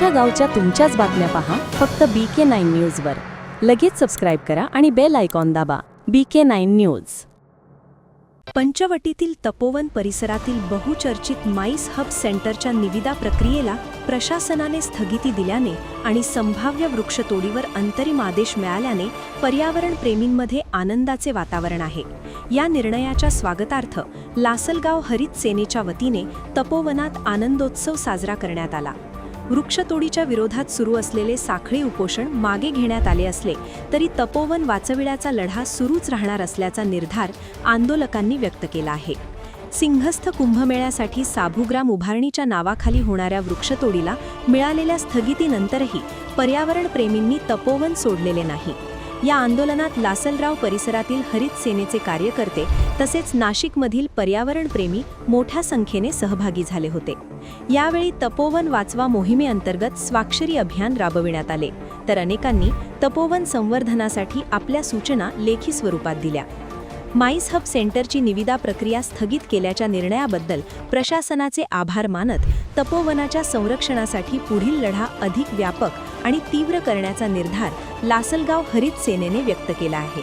तुमच्या गावच्या तुमच्याच बातम्या पहा. फक्त बी के नाईन न्यूजवर लगेच सबस्क्राईब करा आणि बेल आयकॉन दाबा. बी के नाईन न्यूज पंचवटीतील तपोवन परिसरातील बहुचर्चित माईस हब सेंटरच्या निविदा प्रक्रियेला प्रशासनाने स्थगिती दिल्याने आणि संभाव्य वृक्षतोडीवर अंतरिम आदेश मिळाल्याने पर्यावरण प्रेमींमध्ये आनंदाचे वातावरण आहे. या निर्णयाच्या स्वागतार्थ लासलगाव हरित सेनेच्या वतीने तपोवनात आनंदोत्सव साजरा करण्यात आला. वृक्षतोडीच्या विरोधात सुरू असलेले साखळी उपोषण मागे घेण्यात आले असले तरी तपोवन वाचविण्याचा लढा सुरूच राहणार असल्याचा निर्धार आंदोलकांनी व्यक्त केला आहे. सिंहस्थ कुंभमेळ्यासाठी साभूग्राम उभारणीच्या नावाखाली होणाऱ्या वृक्षतोडीला मिळालेल्या स्थगितीनंतरही पर्यावरणप्रेमींनी तपोवन सोडलेले नाही. या आंदोलनात लासलराव परिसरातील हरित सेनेचे कार्यकर्ते तसेच नाशिकमधील पर्यावरणप्रेमी मोठ्या संख्येने सहभागी झाले होते. यावेळी तपोवन वाचवा मोहिमेअंतर्गत स्वाक्षरी अभियान राबविण्यात आले. तर अनेकांनी तपोवन संवर्धनासाठी आपल्या सूचना लेखी स्वरूपात दिल्या. माईस हब सेंटरची निविदा प्रक्रिया स्थगित केल्याच्या निर्णयाबद्दल प्रशासनाचे आभार मानत तपोवनाच्या संरक्षणासाठी पुढील लढा अधिक व्यापक आणि तीव्र करण्याचा निर्धार लासलगाव हरित सेनेने व्यक्त केला आहे.